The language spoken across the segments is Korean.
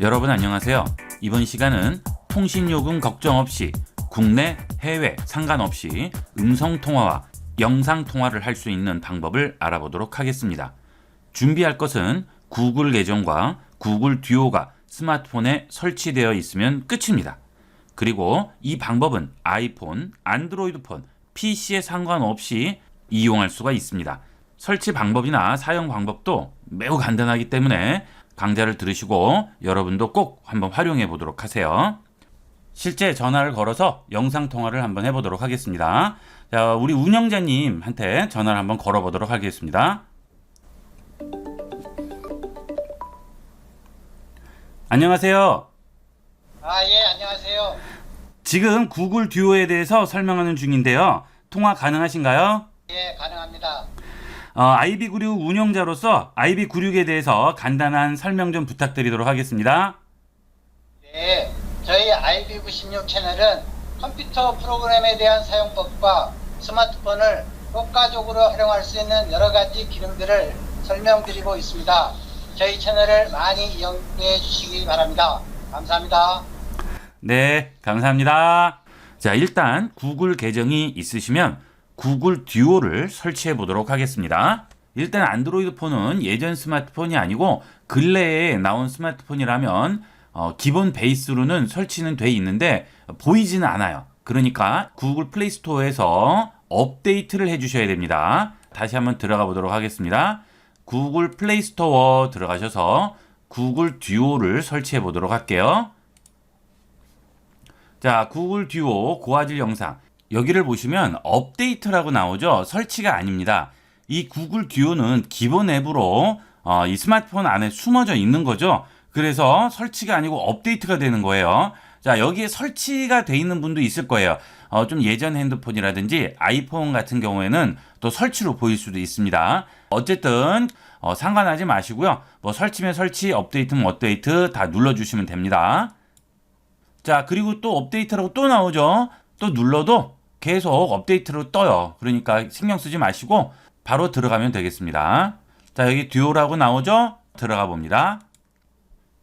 여러분 안녕하세요. 이번 시간은 통신요금 걱정 없이 국내, 해외 상관없이 음성 통화와 영상 통화를 할 수 있는 방법을 알아보도록 하겠습니다. 준비할 것은 구글 계정과 구글 듀오가 스마트폰에 설치되어 있으면 끝입니다. 그리고 이 방법은 아이폰, 안드로이드폰, PC에 상관없이 이용할 수가 있습니다. 설치 방법이나 사용 방법도 매우 간단하기 때문에 강좌를 들으시고 여러분도 꼭 한번 활용해 보도록 하세요. 실제 전화를 걸어서 영상 통화를 한번 해보도록 하겠습니다. 자, 우리 운영자님한테 전화를 한번 걸어보도록 하겠습니다. 안녕하세요. 아, 예, 안녕하세요. 지금 구글 듀오에 대해서 설명하는 중인데요. 통화 가능하신가요? 예, 가능합니다. 어, IB96 운영자로서 IB96에 대해서 간단한 설명 좀 부탁드리도록 하겠습니다. 네, 저희 IB96 채널은 컴퓨터 프로그램에 대한 사용법과 스마트폰을 효과적으로 활용할 수 있는 여러 가지 기능들을 설명드리고 있습니다. 저희 채널을 많이 이용해 주시기 바랍니다. 감사합니다. 네, 감사합니다. 자, 일단 구글 계정이 있으시면 구글 듀오를 설치해 보도록 하겠습니다. 일단 안드로이드 폰은 예전 스마트폰이 아니고 근래에 나온 스마트폰이라면 어, 기본 베이스로는 설치는 돼 있는데 보이지는 않아요. 그러니까 구글 플레이 스토어에서 업데이트를 해 주셔야 됩니다. 다시 한번 들어가 보도록 하겠습니다. 구글 플레이 스토어 들어가셔서 구글 듀오를 설치해 보도록 할게요. 자, 구글 듀오 고화질 영상. 여기를 보시면 업데이트라고 나오죠. 설치가 아닙니다. 이 구글 듀오는 기본 앱으로 어, 이 스마트폰 안에 숨어져 있는 거죠. 그래서 설치가 아니고 업데이트가 되는 거예요. 자, 여기에 설치가 돼 있는 분도 있을 거예요. 어, 좀 예전 핸드폰이라든지 아이폰 같은 경우에는 또 설치로 보일 수도 있습니다. 어쨌든 어, 상관하지 마시고요. 뭐 설치면 설치, 업데이트면 업데이트 다 눌러주시면 됩니다. 자, 그리고 또 업데이트라고 또 나오죠. 또 눌러도 계속 업데이트로 떠요. 그러니까 신경 쓰지 마시고 바로 들어가면 되겠습니다. 자, 여기 듀오라고 나오죠? 들어가 봅니다.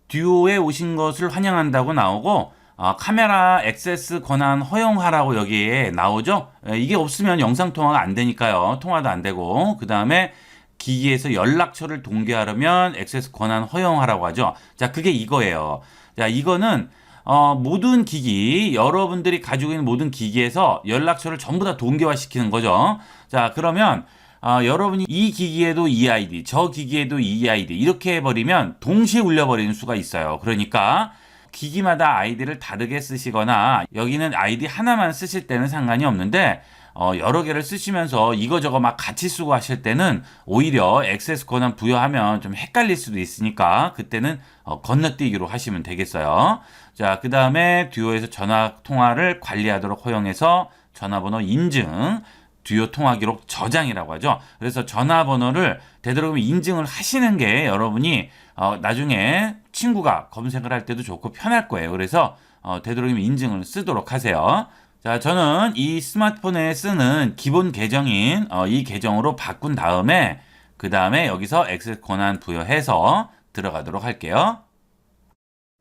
듀오에 오신 것을 환영한다고 나오고 어, 카메라 액세스 권한 허용하라고 여기에 나오죠. 에, 이게 없으면 영상 통화가 안 되니까요. 통화도 안 되고 그 다음에 기기에서 연락처를 동기하려면 액세스 권한 허용하라고 하죠. 자, 그게 이거예요. 자, 이거는 어, 모든 기기, 여러분들이 가지고 있는 모든 기기에서 연락처를 전부 다 동기화시키는 거죠. 자, 그러면 어, 여러분이 이 기기에도 이 아이디, 저 기기에도 이 아이디 이렇게 해버리면 동시에 울려버리는 수가 있어요. 그러니까 기기마다 아이디를 다르게 쓰시거나 여기는 아이디 하나만 쓰실 때는 상관이 없는데 어, 여러 개를 쓰시면서 이거저거 막 같이 쓰고 하실 때는 오히려 액세스 권한 부여하면 좀 헷갈릴 수도 있으니까 그때는 어, 건너뛰기로 하시면 되겠어요. 자, 그 다음에 듀오에서 전화 통화를 관리하도록 허용해서 전화번호 인증, 듀오 통화 기록 저장이라고 하죠. 그래서 전화번호를 되도록이면 인증을 하시는 게 여러분이 어, 나중에 친구가 검색을 할 때도 좋고 편할 거예요. 그래서 어, 되도록이면 인증을 쓰도록 하세요. 자, 저는 이 스마트폰에 쓰는 기본 계정인 어, 이 계정으로 바꾼 다음에 그 다음에 여기서 액세스 권한 부여해서 들어가도록 할게요.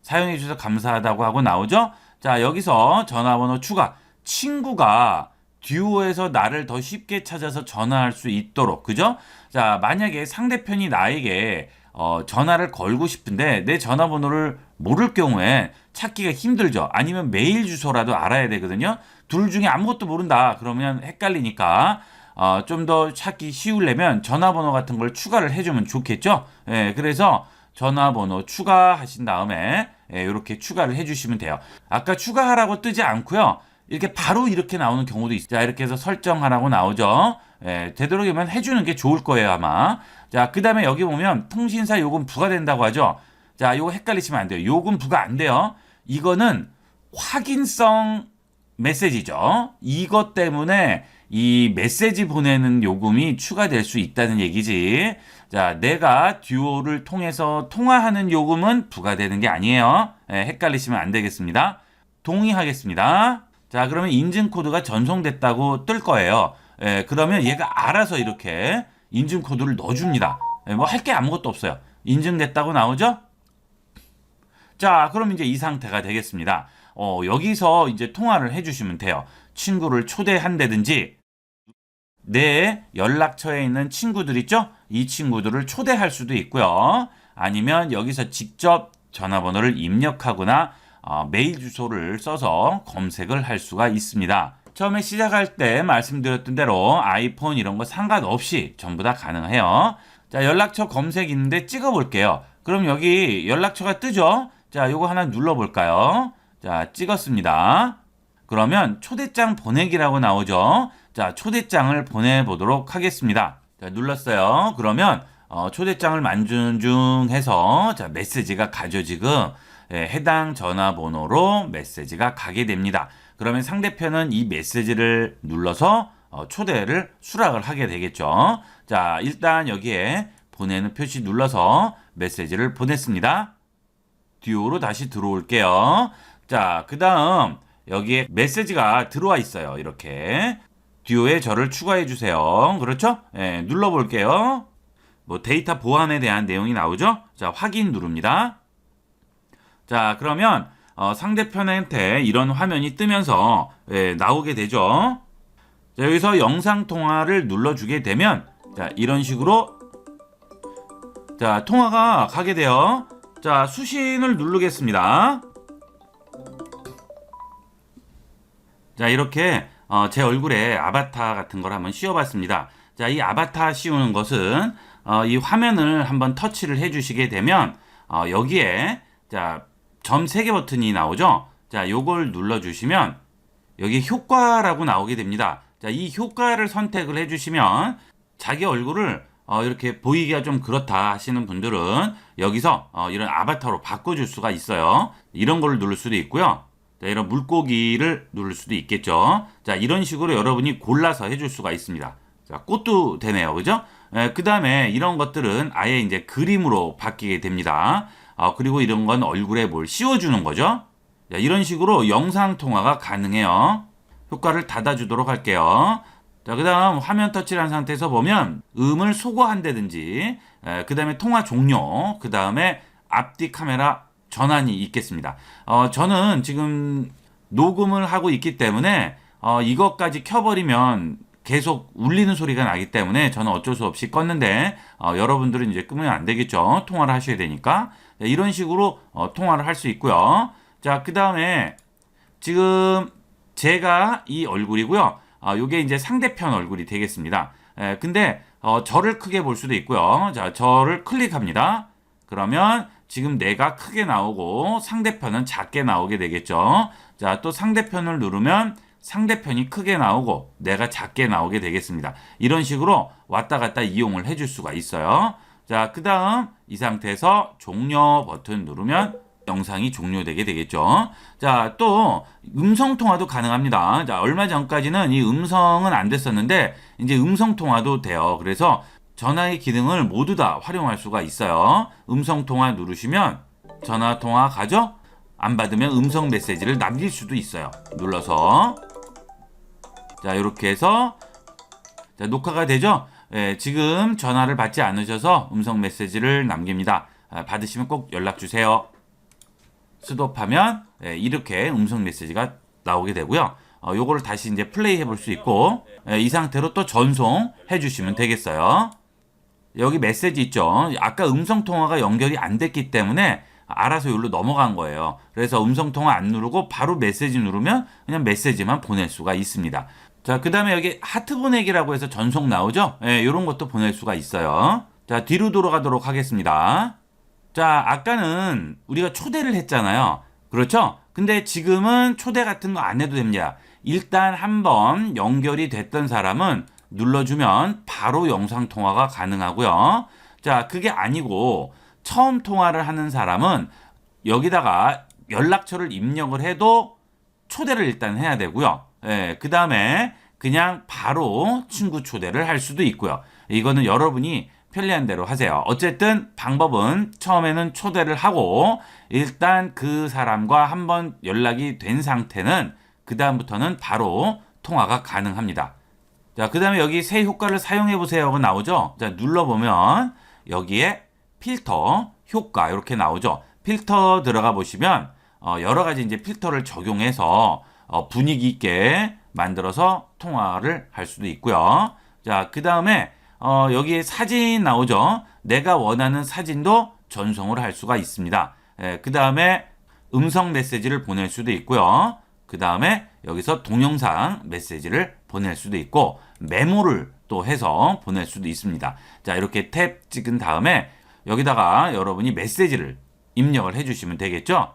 사용해 주셔서 감사하다고 하고 나오죠? 자, 여기서 전화번호 추가. 친구가 듀오에서 나를 더 쉽게 찾아서 전화할 수 있도록, 그죠? 자, 만약에 상대편이 나에게 어, 전화를 걸고 싶은데 내 전화번호를 모를 경우에 찾기가 힘들죠. 아니면 메일 주소라도 알아야 되거든요. 둘 중에 아무것도 모른다. 그러면 헷갈리니까 어, 좀 더 찾기 쉬우려면 전화번호 같은 걸 추가를 해주면 좋겠죠. 예, 그래서 전화번호 추가하신 다음에 예, 이렇게 추가를 해주시면 돼요. 아까 추가하라고 뜨지 않고요. 이렇게 바로 이렇게 나오는 경우도 있어요. 자, 이렇게 해서 설정하라고 나오죠. 예, 되도록이면 해주는 게 좋을 거예요, 아마. 자, 그 다음에 여기 보면 통신사 요금 부과된다고 하죠. 자, 요거 헷갈리시면 안 돼요. 요금 부과 안 돼요. 이거는 확인성 메시지죠. 이것 때문에 이 메시지 보내는 요금이 추가될 수 있다는 얘기지. 자, 내가 듀오를 통해서 통화하는 요금은 부과되는 게 아니에요. 예, 헷갈리시면 안 되겠습니다. 동의하겠습니다. 자, 그러면 인증 코드가 전송됐다고 뜰 거예요. 예, 그러면 얘가 알아서 이렇게 인증 코드를 넣어줍니다. 예, 뭐할 게 아무것도 없어요. 인증됐다고 나오죠? 자, 그럼 이제 이 상태가 되겠습니다. 어, 여기서 이제 통화를 해주시면 돼요. 친구를 초대한다든지, 내 연락처에 있는 친구들 있죠? 이 친구들을 초대할 수도 있고요. 아니면 여기서 직접 전화번호를 입력하거나 어, 메일 주소를 써서 검색을 할 수가 있습니다. 처음에 시작할 때 말씀드렸던 대로 아이폰 이런 거 상관없이 전부 다 가능해요. 자, 연락처 검색 있는데 찍어 볼게요. 그럼 여기 연락처가 뜨죠? 자, 요거 하나 눌러 볼까요? 자, 찍었습니다. 그러면 초대장 보내기라고 나오죠. 자, 초대장을 보내보도록 하겠습니다. 자, 눌렀어요. 그러면 어, 초대장을 만든 중 해서 자, 메시지가 가죠, 지금. 예, 해당 전화번호로 메시지가 가게 됩니다. 그러면 상대편은 이 메시지를 눌러서 어, 초대를 수락을 하게 되겠죠. 자, 일단 여기에 보내는 표시 눌러서 메시지를 보냈습니다. 듀오로 다시 들어올게요. 자, 그 다음 여기에 메시지가 들어와 있어요. 이렇게. 듀오에 저를 추가해 주세요. 그렇죠? 예, 눌러 볼게요. 뭐 데이터 보안에 대한 내용이 나오죠? 자, 확인 누릅니다. 자, 그러면 어, 상대편한테 이런 화면이 뜨면서 예, 나오게 되죠. 자, 여기서 영상 통화를 눌러 주게 되면 자, 이런 식으로 자, 통화가 가게 돼요. 자, 수신을 누르겠습니다. 자, 이렇게 어, 제 얼굴에 아바타 같은 걸 한번 씌워봤습니다. 자, 이 아바타 씌우는 것은 어, 이 화면을 한번 터치를 해주시게 되면 어, 여기에 자, 점 3개 버튼이 나오죠. 자, 요걸 눌러주시면 여기 효과라고 나오게 됩니다. 자, 이 효과를 선택을 해주시면 자기 얼굴을 어, 이렇게 보이기가 좀 그렇다 하시는 분들은 여기서 어, 이런 아바타로 바꿔줄 수가 있어요. 이런 걸 누를 수도 있고요. 자, 이런 물고기를 누를 수도 있겠죠. 자, 이런 식으로 여러분이 골라서 해줄 수가 있습니다. 자, 꽃도 되네요. 그죠? 그 다음에 이런 것들은 아예 이제 그림으로 바뀌게 됩니다. 어, 그리고 이런 건 얼굴에 뭘 씌워주는 거죠. 자, 이런 식으로 영상 통화가 가능해요. 효과를 닫아주도록 할게요. 자, 그 다음 화면 터치를 한 상태에서 보면 음을 소거한다든지, 그 다음에 통화 종료, 그 다음에 앞뒤 카메라 전환이 있겠습니다. 어, 저는 지금 녹음을 하고 있기 때문에 어, 이것까지 켜버리면 계속 울리는 소리가 나기 때문에 저는 어쩔 수 없이 껐는데 어, 여러분들은 이제 끄면 안 되겠죠. 통화를 하셔야 되니까 자, 이런 식으로 어, 통화를 할 수 있고요. 자, 그 다음에 지금 제가 이 얼굴이고요. 아, 요게 이제 상대편 얼굴이 되겠습니다. 에, 근데 어, 저를 크게 볼 수도 있고요. 자, 저를 클릭합니다. 그러면 지금 내가 크게 나오고 상대편은 작게 나오게 되겠죠. 자, 또 상대편을 누르면 상대편이 크게 나오고 내가 작게 나오게 되겠습니다. 이런 식으로 왔다 갔다 이용을 해줄 수가 있어요. 자, 그 다음 이 상태에서 종료 버튼 누르면 영상이 종료되게 되겠죠. 자, 또 음성 통화도 가능합니다. 자, 얼마 전까지는 이 음성은 안 됐었는데 이제 음성 통화도 돼요. 그래서 전화의 기능을 모두 다 활용할 수가 있어요. 음성 통화 누르시면 전화 통화 가죠? 안 받으면 음성 메시지를 남길 수도 있어요. 눌러서 자, 이렇게 해서 자, 녹화가 되죠? 예, 지금 전화를 받지 않으셔서 음성 메시지를 남깁니다. 아, 받으시면 꼭 연락 주세요. 스톱하면 예, 이렇게 음성 메시지가 나오게 되고요. 어, 요거를 다시 이제 플레이 해볼 수 있고 예, 이 상태로 또 전송해 주시면 되겠어요. 여기 메시지 있죠. 아까 음성 통화가 연결이 안 됐기 때문에 알아서 여기로 넘어간 거예요. 그래서 음성 통화 안 누르고 바로 메시지 누르면 그냥 메시지만 보낼 수가 있습니다. 자, 그 다음에 여기 하트 보내기라고 해서 전송 나오죠? 예, 이런 것도 보낼 수가 있어요. 자, 뒤로 돌아가도록 하겠습니다. 자, 아까는 우리가 초대를 했잖아요. 그렇죠? 근데 지금은 초대 같은 거 안 해도 됩니다. 일단 한번 연결이 됐던 사람은 눌러주면 바로 영상 통화가 가능하고요. 자, 그게 아니고 처음 통화를 하는 사람은 여기다가 연락처를 입력을 해도 초대를 일단 해야 되고요. 예, 그 다음에 그냥 바로 친구 초대를 할 수도 있고요. 이거는 여러분이 편리한 대로 하세요. 어쨌든 방법은 처음에는 초대를 하고 일단 그 사람과 한번 연락이 된 상태는 그 다음부터는 바로 통화가 가능합니다. 자, 그 다음에 여기 새 효과를 사용해 보세요가 나오죠. 자, 눌러보면 여기에 필터, 효과 이렇게 나오죠. 필터 들어가 보시면 어, 여러 가지 이제 필터를 적용해서 어, 분위기 있게 만들어서 통화를 할 수도 있고요. 자, 그 다음에 어, 여기에 사진 나오죠. 내가 원하는 사진도 전송을 할 수가 있습니다. 그 다음에 음성 메시지를 보낼 수도 있고요. 그 다음에 여기서 동영상 메시지를 보낼 수도 있고 메모를 또 해서 보낼 수도 있습니다. 자, 이렇게 탭 찍은 다음에 여기다가 여러분이 메시지를 입력을 해주시면 되겠죠?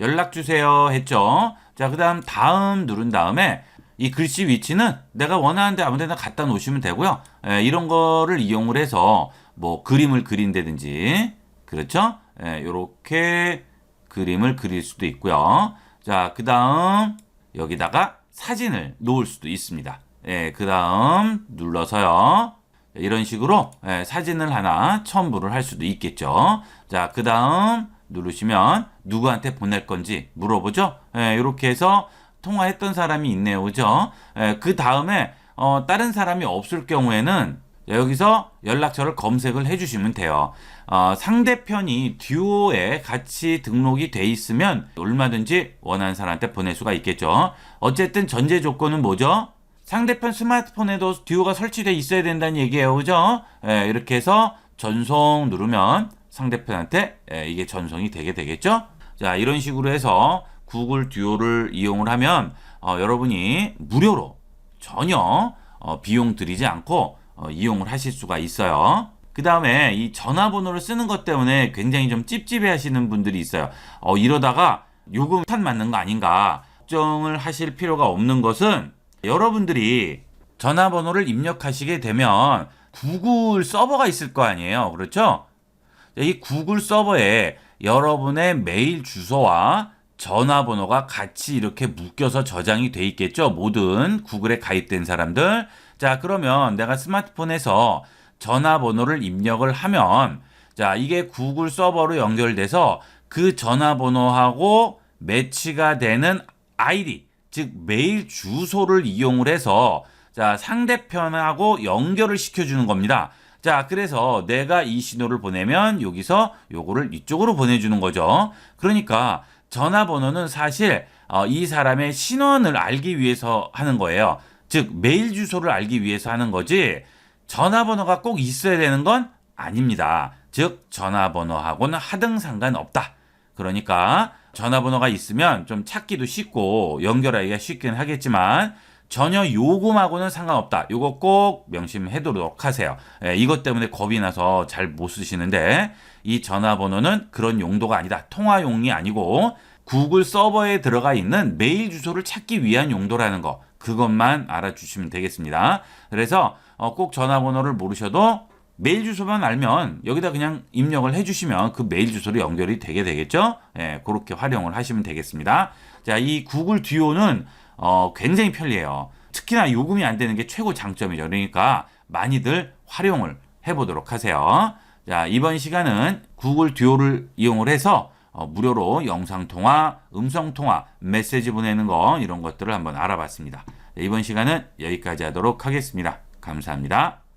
연락 주세요 했죠? 자, 그 다음 다음 누른 다음에 이 글씨 위치는 내가 원하는 데 아무데나 갖다 놓으시면 되고요. 예, 이런 거를 이용을 해서 뭐 그림을 그린다든지 그렇죠? 예, 요렇게 그림을 그릴 수도 있고요. 자, 그 다음 여기다가 사진을 놓을 수도 있습니다. 예, 그 다음 눌러서요. 이런 식으로 예, 사진을 하나 첨부를 할 수도 있겠죠. 자, 그 다음 누르시면 누구한테 보낼 건지 물어보죠. 예, 이렇게 해서 통화했던 사람이 있네요. 그죠? 예, 그 다음에 어, 다른 사람이 없을 경우에는 여기서 연락처를 검색을 해주시면 돼요. 어, 상대편이 듀오에 같이 등록이 돼 있으면 얼마든지 원하는 사람한테 보낼 수가 있겠죠. 어쨌든 전제 조건은 뭐죠? 상대편 스마트폰에도 듀오가 설치돼 있어야 된다는 얘기예요. 그죠? 예, 이렇게 해서 전송 누르면 상대편한테 예, 이게 전송이 되게 되겠죠? 자, 이런 식으로 해서 구글 듀오를 이용을 하면 어, 여러분이 무료로 전혀 어, 비용 들이지 않고 어, 이용을 하실 수가 있어요. 그 다음에 이 전화번호를 쓰는 것 때문에 굉장히 좀 찝찝해 하시는 분들이 있어요. 어, 이러다가 요금 탄 맞는 거 아닌가 걱정을 하실 필요가 없는 것은 여러분들이 전화번호를 입력하시게 되면 구글 서버가 있을 거 아니에요. 그렇죠? 이 구글 서버에 여러분의 메일 주소와 전화번호가 같이 이렇게 묶여서 저장이 돼 있겠죠. 모든 구글에 가입된 사람들. 자, 그러면 내가 스마트폰에서 전화번호를 입력을 하면 자, 이게 구글 서버로 연결돼서 그 전화번호하고 매치가 되는 아이디, 즉 메일 주소를 이용을 해서 자, 상대편하고 연결을 시켜 주는 겁니다. 자, 그래서 내가 이 신호를 보내면 여기서 요거를 이쪽으로 보내주는 거죠. 그러니까 전화번호는 사실 어, 이 사람의 신원을 알기 위해서 하는 거예요. 즉 메일 주소를 알기 위해서 하는 거지 전화번호가 꼭 있어야 되는 건 아닙니다. 즉 전화번호하고는 하등 상관없다. 그러니까 전화번호가 있으면 좀 찾기도 쉽고 연결하기가 쉽긴 하겠지만 전혀 요금하고는 상관없다. 요거 꼭 명심해두도록 하세요. 예, 이것 때문에 겁이 나서 잘 못 쓰시는데 이 전화번호는 그런 용도가 아니다. 통화용이 아니고 구글 서버에 들어가 있는 메일 주소를 찾기 위한 용도라는 거. 그것만 알아주시면 되겠습니다. 그래서 어, 꼭 전화번호를 모르셔도 메일 주소만 알면 여기다 그냥 입력을 해주시면 그 메일 주소로 연결이 되게 되겠죠. 예, 그렇게 활용을 하시면 되겠습니다. 자, 이 구글 듀오는 어, 굉장히 편리해요. 특히나 요금이 안 되는 게 최고 장점이죠. 그러니까 많이들 활용을 해보도록 하세요. 자, 이번 시간은 구글 듀오를 이용을 해서 어, 무료로 영상 통화, 음성 통화, 메시지 보내는 거 이런 것들을 한번 알아봤습니다. 네, 이번 시간은 여기까지 하도록 하겠습니다. 감사합니다.